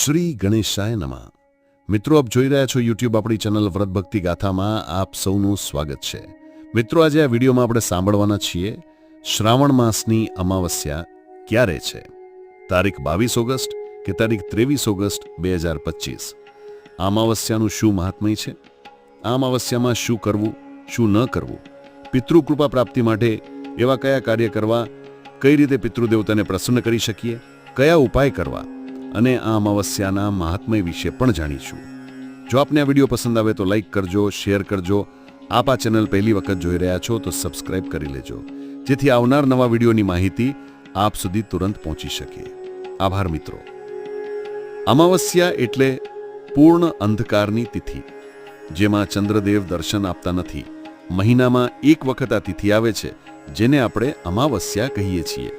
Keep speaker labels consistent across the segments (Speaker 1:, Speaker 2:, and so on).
Speaker 1: શ્રી ગણેશાય નમા. મિત્રો, આપ જોઈ રહ્યા છો યુટ્યુબ આપણી ચેનલ વ્રત ભક્તિ ગાથામાં. આપ સૌનું સ્વાગત છે. મિત્રો, આજે આ વિડીયોમાં આપણે સાંભળવાના છીએ, શ્રાવણ માસની અમાવસ્યા ક્યારે છે? તારીખ બાવીસ ઓગસ્ટ કે તારીખ ત્રેવીસ ઓગસ્ટ બે હજાર પચીસ? અમાવસ્યાનું શું મહાત્મય છે? આ અમાવસ્યામાં શું કરવું, શું ન કરવું? પિતૃકૃપા પ્રાપ્તિ માટે એવા કયા કાર્ય કરવા? કઈ રીતે પિતૃદેવતાને પ્રસન્ન કરી શકીએ? કયા ઉપાય કરવા? અને આ અમાવસ્યાના મહાત્મય વિશે પણ જાણીશું. જો આપને આ વીડિયો પસંદ આવે તો લાઈક કરજો, શેર કરજો. આપ આ ચેનલ પહેલી વખત જોઈ રહ્યા છો તો સબસ્ક્રાઇબ કરી લેજો. જેથી આવનાર નવા વિડીયોની માહિતી આપ સુધી તુરંત પહોંચી શકે. આભાર મિત્રો. અમાવસ્યા એટલે પૂર્ણ અંધકારની તિથિ, જેમાં ચંદ્રદેવ દર્શન આપતા નથી. મહિનામાં એક વખત આ તિથિ આવે છે, જેને આપણે અમાવસ્યા કહીએ છીએ.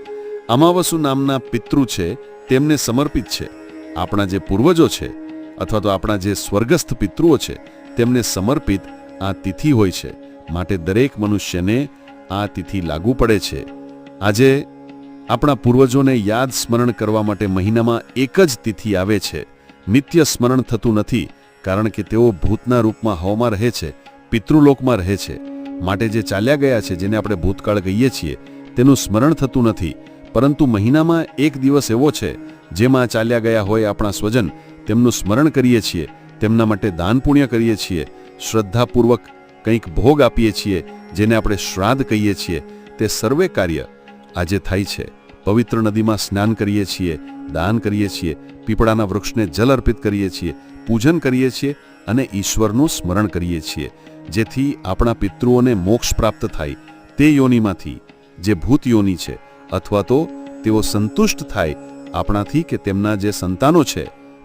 Speaker 1: અમાવસુ નામના પિતૃ છે, તેમને સમર્પિત છે. આપણા જે પૂર્વજો છે, અથવા તો આપણા જે સ્વર્ગસ્થ પિતૃઓ છે, તેમને સમર્પિત આ તિથિ હોય છે. માટે દરેક મનુષ્યને આ તિથિ લાગુ પડે છે. આજે આપણા પૂર્વજોને યાદ સ્મરણ કરવા માટે મહિનામાં એક જ તિથિ આવે છે. નિત્ય સ્મરણ થતું નથી, કારણ કે તેઓ ભૂતના રૂપમાં હવામાં રહે છે, પિતૃલોકમાં રહે છે. માટે જે ચાલ્યા ગયા છે, જેને આપણે ભૂતકાળ કહીએ છીએ, તેનું સ્મરણ થતું નથી. પરંતુ મહિનામાં એક દિવસ એવો છે, જેમાં ચાલ્યા ગયા હોય આપણા સ્વજન, તેમનું સ્મરણ કરીએ છીએ, તેમના માટે દાન પુણ્ય કરીએ છીએ, શ્રદ્ધાપૂર્વક કંઈક ભોગ આપીએ છીએ, જેને આપણે શ્રાદ્ધ કહીએ છીએ, તે સર્વે કાર્ય આજે થાય છે. પવિત્ર નદીમાં સ્નાન કરીએ છીએ, દાન કરીએ છીએ, પીપળાના વૃક્ષને જલ અર્પિત કરીએ છીએ, પૂજન કરીએ છીએ અને ઈશ્વરનું સ્મરણ કરીએ છીએ, જેથી આપણા પિતૃઓને મોક્ષ પ્રાપ્ત થાય તે યોનિમાંથી, જે ભૂત યોની છે અથવા તો તેઓ સંતુષ્ટ થાય આપણાથી કે તેમના જે સંતાનો છે,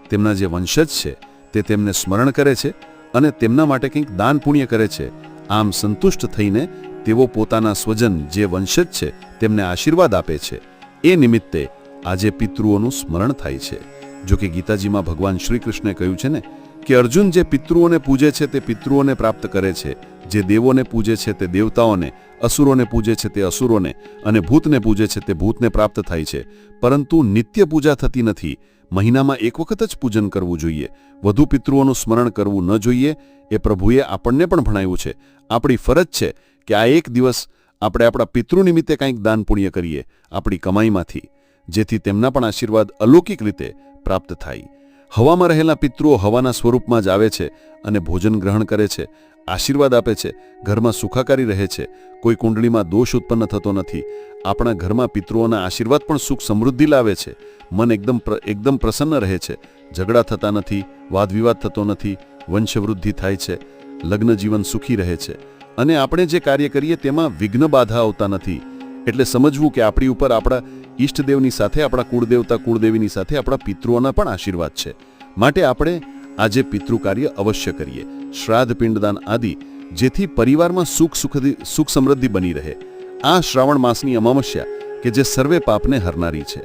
Speaker 1: તેમના જે વંશજ છે, તે તેમને સ્મરણ કરે છે અને તેમના માટે કંઈક દાન પુણ્ય કરે છે. આમ સંતુષ્ટ થઈને તેઓ પોતાના સ્વજન જે વંશજ છે, તેમને આશીર્વાદ આપે છે. એ નિમિત્તે આજે પિતૃઓનું સ્મરણ થાય છે. જો કે ગીતાજીમાં ભગવાન શ્રી કૃષ્ણે કહ્યું છે ને કે અર્જુન જે પિતૃઓને પૂજે છે, તે પિતૃઓને પ્રાપ્ત કરે છે. જે દેવોને પૂજે છે તે દેવતાઓને, અસુરોને પૂજે છે તે અસુરોને અને ભૂતને પૂજે છે તે ભૂતને પ્રાપ્ત થાય છે. પરંતુ નિત્ય પૂજા થતી નથી. મહિનામાં એક વખત જ પૂજન કરવું જોઈએ. વધુ પિતૃઓનું સ્મરણ કરવું ન જોઈએ. એ પ્રભુએ આપણને પણ ભણાવ્યું છે. આપણી ફરજ છે કે આ એક દિવસ આપણે આપણા પિતૃ નિમિત્તે કંઈક દાન પુણ્ય કરીએ આપણી કમાઈમાંથી, જેથી તેમના પણ આશીર્વાદ અલૌકિક રીતે પ્રાપ્ત થાય. હવામાં રહેલા પિતૃઓ હવાના સ્વરૂપમાં જ આવે છે અને ભોજન ગ્રહણ કરે છે. આશીર્વાદ આપે છે, ઘરમાં સુખાકારી રહે છે. કોઈ કુંડળીમાં દોષ ઉત્પન્ન થતો નથી. આપણા ઘરમાં પિતૃઓના આશીર્વાદ પણ સુખ સમૃદ્ધિ લાવે છે. મન એકદમ એકદમ પ્રસન્ન રહે છે. ઝઘડા થતા નથી, વાદવિવાદ થતો નથી, વંશવૃદ્ધિ થાય છે. લગ્ન જીવન સુખી રહે છે. અને આપણે જે કાર્ય કરીએ તેમાં વિઘ્ન બાધા આવતા નથી. એટલે સમજવું કે આપણી ઉપર આપણા ઈષ્ટદેવની સાથે આપણા કુળદેવતા કુળદેવીની સાથે આપણા પિતૃઓના પણ આશીર્વાદ છે. માટે આપણે આજે પિતૃકાર્ય અવશ્ય કરીએ. શ્રાદ્ધ પિંડદાન આદિ, જેથી પરિવારમાં સુખ સુખદી સુખ સમૃદ્ધિ બની રહે. આ શ્રાવણ માસની અમામસ્યા કે જે સર્વે પાપને હરનારી છે.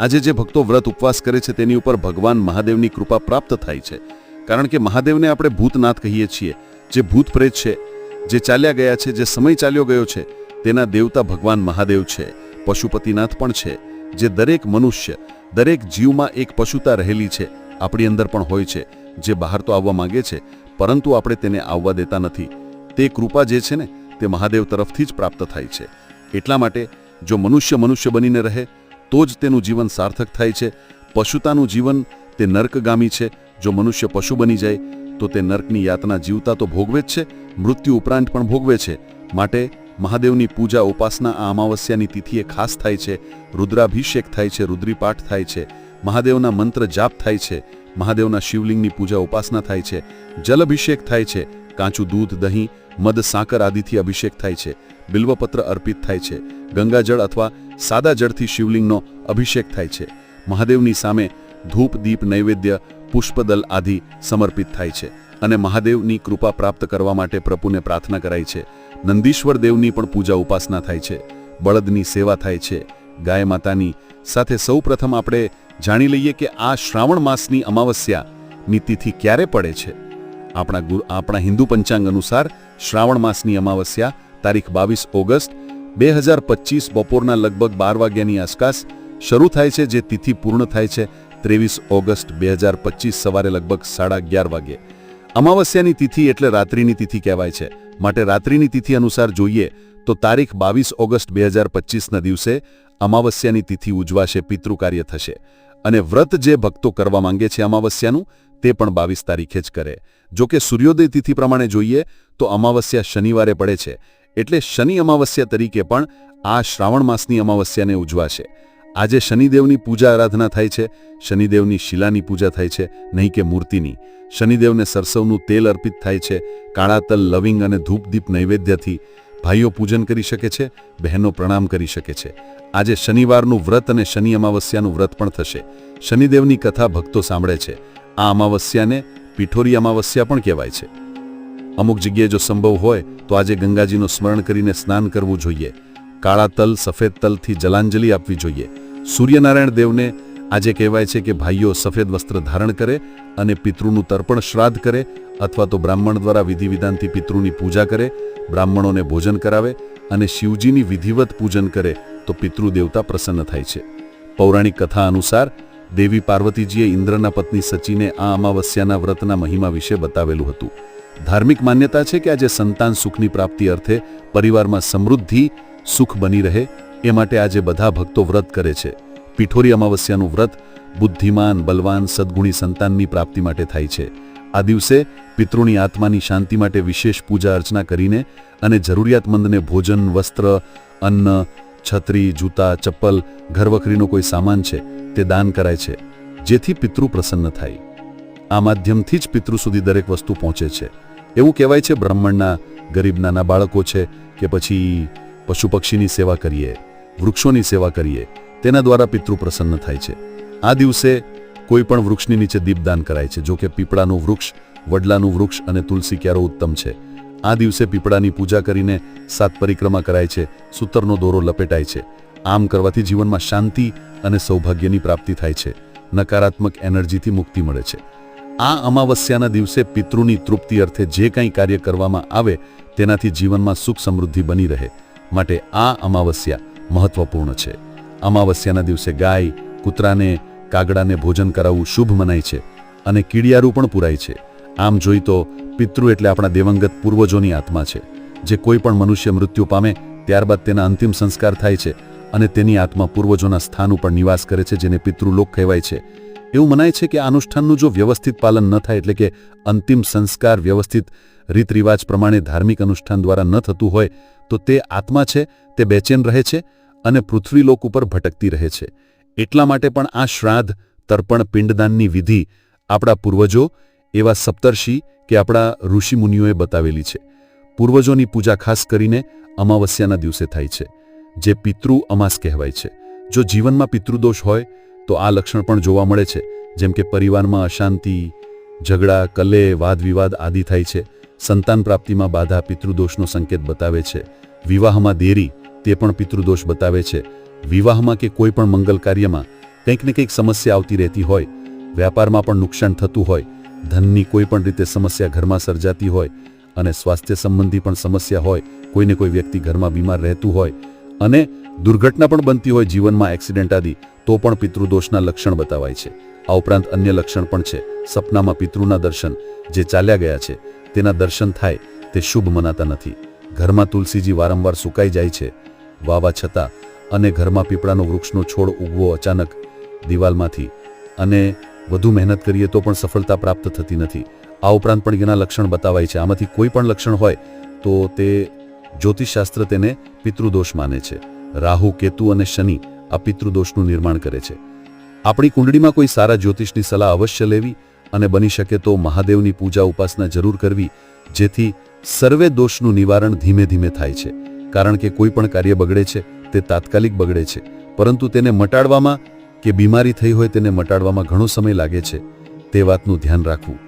Speaker 1: આજે જે ભક્તો વ્રત ઉપવાસ કરે છે તેની ઉપર ભગવાન મહાદેવની કૃપા પ્રાપ્ત થાય છે. કારણ કે મહાદેવને આપણે ભૂતનાથ કહીએ છીએ, જે ભૂત પ્રેત છે, જે ચાલ્યા ગયા છે, જે સમય ચાલ્યો ગયો છે, તેના દેવતા ભગવાન મહાદેવ છે. પશુપતિનાથ પણ છે, જે દરેક મનુષ્ય, દરેક જીવમાં એક પશુતા રહેલી છે, આપણી અંદર પણ હોય છે. જે બહાર તો આવવા માંગે છે, પરંતુ આપણે તેને આવવા દેતા નથી. તે કૃપા જે છે ને, તે મહાદેવ તરફથી જ પ્રાપ્ત થાય છે. એટલા માટે, જો મનુષ્ય મનુષ્ય બનીને રહે, તો જ તેનું જીવન સાર્થક થાય છે. પશુતાનું જીવન તે નર્કગામી છે. જો મનુષ્ય પશુ બની જાય, તો તે નર્કની યાતના જીવતા તો ભોગવે જ છે, મૃત્યુ ઉપરાંત પણ ભોગવે છે. માટે, મહાદેવની પૂજા ઉપાસના આ અમાવસ્યાની તિથિએ ખાસ થાય છે. રુદ્રાભિષેક થાય છે, રુદ્રીપાઠ થાય છે. મહાદેવના મંત્ર જાપ થાય છે. મહાદેવના શિવલિંગની પૂજા ઉપાસના થાય છે જલઅભિષેક થાય છે, કાચું દૂધ, દહીં મદ સાકર આદિથી અભિષેક થાય છે, બિલ્વપત્ર અર્પિત થાય છે, ગંગાજળ અથવા સાદા જળથી શિવલિંગનો અભિષેક થાય છે, મહાદેવની સામે ધૂપ, દીપ, નૈવેદ્ય, પુષ્પદલ આદિ સમર્પિત થાય છે અને મહાદેવની કૃપા પ્રાપ્ત કરવા માટે પ્રભુને પ્રાર્થના કરાય છે. નંદીશ્વર દેવની પણ પૂજા ઉપાસના થાય છે, બળદની સેવા થાય છે, ગાય માતાની સાથે સૌ પ્રથમ આપણે જાણી લઈએ કે આ શ્રાવણ માસની અમાવસ્યાની તિથિ ક્યારે પડે છે? આપણા ગુરુ, આપણા હિન્દુ પંચાંગ અનુસાર શ્રાવણ માસની અમાવસ્યા તારીખ બાવીસ ઓગસ્ટ બે હજાર પચીસ બપોરના લગભગ બાર વાગ્યાની આસપાસ શરૂ થાય છે, જે તિથિ પૂર્ણ થાય છે ત્રેવીસ ઓગસ્ટ બે હજાર પચીસ સવારે લગભગ સાડા અગિયાર વાગ્યે અમાવસ્યાની તિથિ એટલે રાત્રિની તિથિ કહેવાય છે. માટે રાત્રિની તિથિ અનુસાર જોઈએ તો તારીખ બાવીસ ઓગસ્ટ બે હજાર પચીસના દિવસે અમાવસ્યાની તિથિ ઉજવાશે, પિતૃકાર્ય થશે. અને વ્રત જે ભક્તો કરવા માંગે છે અમાવસ્યાનું, તે પણ બાવીસ તારીખે જ કરે. જો કે સૂર્યોદય તિથિ પ્રમાણે જોઈએ, તો અમાવસ્યા શનિવારે પડે છે. એટલે શનિ અમાવસ્યા તરીકે પણ આ શ્રાવણ માસની અમાવસ્યાને ઉજવાશે. આજે શનિદેવની પૂજા આરાધના થાય છે, શનિદેવની શિલાની પૂજા થાય છે, નહીં કે મૂર્તિની. શનિદેવને સરસવનું તેલ અર્પિત થાય છે, કાળા તલ, લવિંગ અને ધૂપદીપ નૈવેદ્યથી. ભાઈઓ પૂજન કરી શકે છે, બહેનો પ્રણામ કરી શકે છે. આજે શનિવારનું વ્રત અને શનિ અમાવસ્યાનું વ્રત પણ થશે. શનિદેવની કથા ભક્તો સાંભળે છે. આ અમાવસ્યાને પીઠોરી અમાવસ્યા પણ કહેવાય છે. અમુક જગ્યાએ જો સંભવ હોય, તો આજે ગંગાજીનું સ્મરણ કરીને સ્નાન કરવું જોઈએ. કાળા તલ, સફેદ તલથી જલાંજલિ આપવી જોઈએ. સૂર્યનારાયણ દેવને આજે કહેવાય છે કે ભાઈઓ સફેદ વસ્ત્ર ધારણ કરે અને પિતૃનું તર્પણ શ્રાદ્ધ કરે અથવા તો બ્રાહ્મણ દ્વારા વિધિ વિધાનથી પિતૃની પૂજા કરે, બ્રાહ્મણોને ભોજન કરાવે અને શિવજીની વિધિવત પૂજન કરે તો પિતૃદેવતા પ્રસન્ન થાય છે. પૌરાણિક કથા અનુસાર દેવી પાર્વતીજીએ ઇન્દ્રના પત્ની સચીને આ અમાવસ્યાના વ્રતના મહિમા વિશે બતાવેલું હતું. ધાર્મિક માન્યતા છે કે આજે સંતાન સુખની પ્રાપ્તિ અર્થે પરિવારમાં સમૃદ્ધિ, સુખ બની રહે, એ માટે આજે બધા ભક્તો વ્રત કરે છે. પીઠોરી અમાવસ્યાનું વ્રત બુદ્ધિમાન, બલવાન, સદગુણી સંતાનની પ્રાપ્તિ માટે થાય છે. આ દિવસે પિતૃની આત્માની શાંતિ માટે વિશેષ પૂજા અર્ચના કરીને અને જરૂરિયાતમંદને ભોજન, વસ્ત્ર, અન્ન છત્રી, જૂતા, ચપ્પલ, ઘરવખરીનો કોઈ સામાન છે, તે દાન કરાય છે, જેથી પિતૃ પ્રસન્ન થાય. આ માધ્યમથી જ પિતૃ સુધી દરેક વસ્તુ પહોંચે છે. એવું કહેવાય છે, બ્રાહ્મણના ગરીબ નાના બાળકો છે, કે પછી પશુ પક્ષીની સેવા કરીએ, વૃક્ષોની સેવા કરીએ, તેના દ્વારા પિતૃ પ્રસન્ન થાય છે. આ દિવસે કોઈ પણ વૃક્ષની નીચે દીપદાન કરાય છે, જો કે પીપળાનું વૃક્ષ, વડલાનું વૃક્ષ અને તુલસી ક્યારો ઉત્તમ છે. આ દિવસે પીપળાની પૂજા કરીને સાત પરિક્રમા કરાય છે. સૂતરનો દોરો લપેટાય છે. આમ કરવાથી જીવનમાં શાંતિ અને સૌભાગ્યની પ્રાપ્તિ થાય છે. નકારાત્મક એનર્જીથી મુક્તિ મળે છે. આ અમાવસ્યાના દિવસે પિતૃની તૃપ્તિ અર્થે જે કંઈ કાર્ય કરવામાં આવે તેનાથી જીવનમાં સુખ સમૃદ્ધિ બની રહે. માટે આ અમાવસ્યા મહત્વપૂર્ણ છે. અમાવસ્યાના દિવસે ગાય, કૂતરાને, કાગડાને ભોજન કરાવવું શુભ મનાય છે અને કીડિયારું પણ પૂરાય છે. આમ જોઈ તો પિતૃ એટલે આપણા દેવંગત પૂર્વજોની આત્મા છે. જે કોઈ પણ મનુષ્ય મૃત્યુ પામે, ત્યારબાદ તેના અંતિમ સંસ્કાર થાય છે અને તેની આત્મા પૂર્વજોના સ્થાન ઉપર નિવાસ કરે છે, જેને પિતૃલોક કહેવાય છે. એવું મનાય છે કે આ અનુષ્ઠાનનું જો વ્યવસ્થિત પાલન ન થાય એટલે કે અંતિમ સંસ્કાર વ્યવસ્થિત રીત રિવાજ પ્રમાણે ધાર્મિક અનુષ્ઠાન દ્વારા ન થતું હોય, તો તે આત્મા છે, તે બેચેન રહે છે અને પૃથ્વીલોક ઉપર ભટકતી રહે છે. એટલા માટે પણ આ શ્રાદ્ધ, તર્પણ, પિંડદાનની વિધિ આપણા પૂર્વજો એવા સપ્તર્ષિ કે આપણા ઋષિમુનિઓએ બતાવેલી છે. પૂર્વજોની પૂજા ખાસ કરીને અમાવસ્યાના દિવસે થાય છે, જે પિતૃ અમાસ કહેવાય છે. જો જીવનમાં પિતૃદોષ હોય, તો આ લક્ષણ પણ જોવા મળે છે, જેમ કે પરિવારમાં અશાંતિ, ઝઘડા, કલે વાદ વિવાદ આદિ થાય છે. સંતાન પ્રાપ્તિમાં બાધા પિતૃદોષનો સંકેત બતાવે છે. વિવાહમાં દેરી, તે પણ પિતૃદોષ બતાવે છે. વિવાહમાં કે કોઈ પણ મંગલ કાર્યમાં કંઈક ને કંઈક સમસ્યા આવતી રહેતી હોય, વ્યાપારમાં પણ નુકસાન થતું હોય ધનની કોઈ પણ રીતે સમસ્યા ઘરમાં સર્જાતી હોય અને સ્વાસ્થ્ય સંબંધી પણ સમસ્યા હોય, કોઈને કોઈ વ્યક્તિ ઘરમાં બીમાર રહેતું હોય અને દુર્ઘટના પણ બનતી હોય જીવનમાં એક્સિડન્ટ આદિ, તો પણ પિતૃદોષના લક્ષણ બતાવાય છે. આ ઉપરાંત અન્ય લક્ષણ પણ છે. સપનામાં પિતૃના દર્શન જે ચાલ્યા ગયા છે, તેના દર્શન થાય, તે શુભ મનાતા નથી. ઘરમાં તુલસીજી વારંવાર સુકાઈ જાય છે, વાવા છતાં અને ઘરમાં પીપળાનો વૃક્ષનો છોડ ઉગવો અચાનક દિવાલમાંથી અને વધુ મહેનત કરીએ તો પણ સફળતા પ્રાપ્ત થતી નથી. આ ઉપરાંત પણ એના લક્ષણ બતાવાય છે. આમાંથી કોઈ પણ લક્ષણ હોય તો તે જ્યોતિષશાસ્ત્ર તેને પિતૃદોષ માને છે. રાહુ, કેતુ અને શનિ આ પિતૃદોષનું નિર્માણ કરે છે. આપણી કુંડળીમાં કોઈ સારા જ્યોતિષની સલાહ અવશ્ય લેવી અને બની શકે તો મહાદેવની પૂજા ઉપાસના જરૂર કરવી, જેથી સર્વે દોષનું નિવારણ ધીમે ધીમે થાય છે. કારણ કે કોઈ પણ કાર્ય બગડે છે, તે તાત્કાલિક બગડે છે. પરંતુ તેને મટાડવામાં કે બીમારી થઈ હોય તેને મટાડવામાં ઘણો સમય લાગે છે, તે વાતનું ધ્યાન રાખવું.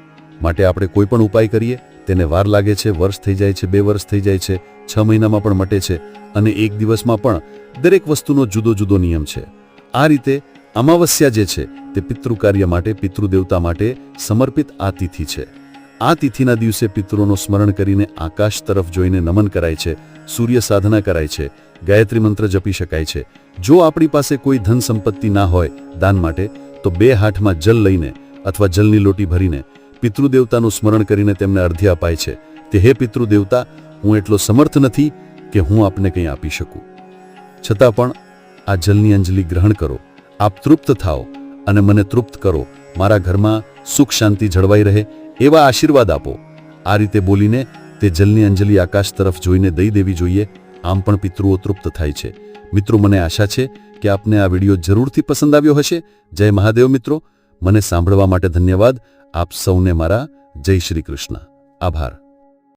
Speaker 1: માટે આપણે કોઈ પણ ઉપાય કરીએ, તેને વાર લાગે છે, વર્ષ થઈ જાય છે, બે વર્ષ થઈ જાય છે, છ મહિનામાં પણ મટે છે, અને એક દિવસમાં પણ દરેક વસ્તુનો જુદો જુદો નિયમ છે. આ રીતે અમાવસ્યા જે છે, તે પિતૃ કાર્ય માટે, પિતૃદેવતા માટે સમર્પિત આ તિથિ છે. આ તિથિના દિવસે પિતૃનું સ્મરણ કરીને આકાશ તરફ જોઈને નમન કરાય છે, સૂર્ય સાધના કરાય છે ગાયત્રી મંત્ર જપી શકાય છે. જો આપણી પાસે કોઈ ધન સંપત્તિ ના હોય દાન માટે, તો બે હાથમાં જલ લઈને અથવા જલની લોટી ભરીને પિતૃદેવતાનું સ્મરણ કરીને તેમને અર્ધ્ય અપાય છે. તે હે પિતૃદેવતા, હું એટલો સમર્થ નથી કે હું આપને કંઈ આપી શકું. છતાં પણ આ જલની અંજલિ ગ્રહણ કરો. આપ તૃપ્ત થાઓ અને મને તૃપ્ત કરો. મારા ઘરમાં સુખ શાંતિ જળવાઈ રહે એવા આશીર્વાદ આપો. આ રીતે બોલીને તે જલની અંજલિ આકાશ તરફ જોઈને દઈ દેવી જોઈએ આમ પણ પિતૃઓ તૃપ્ત થાય છે. મિત્રો, મને આશા છે કે આપને આ વીડિયો જરૂરથી પસંદ આવ્યો હશે. જય મહાદેવ મિત્રો. મને સાંભળવા માટે ધન્યવાદ. આપ સૌને મારા જય શ્રી કૃષ્ણ. આભાર.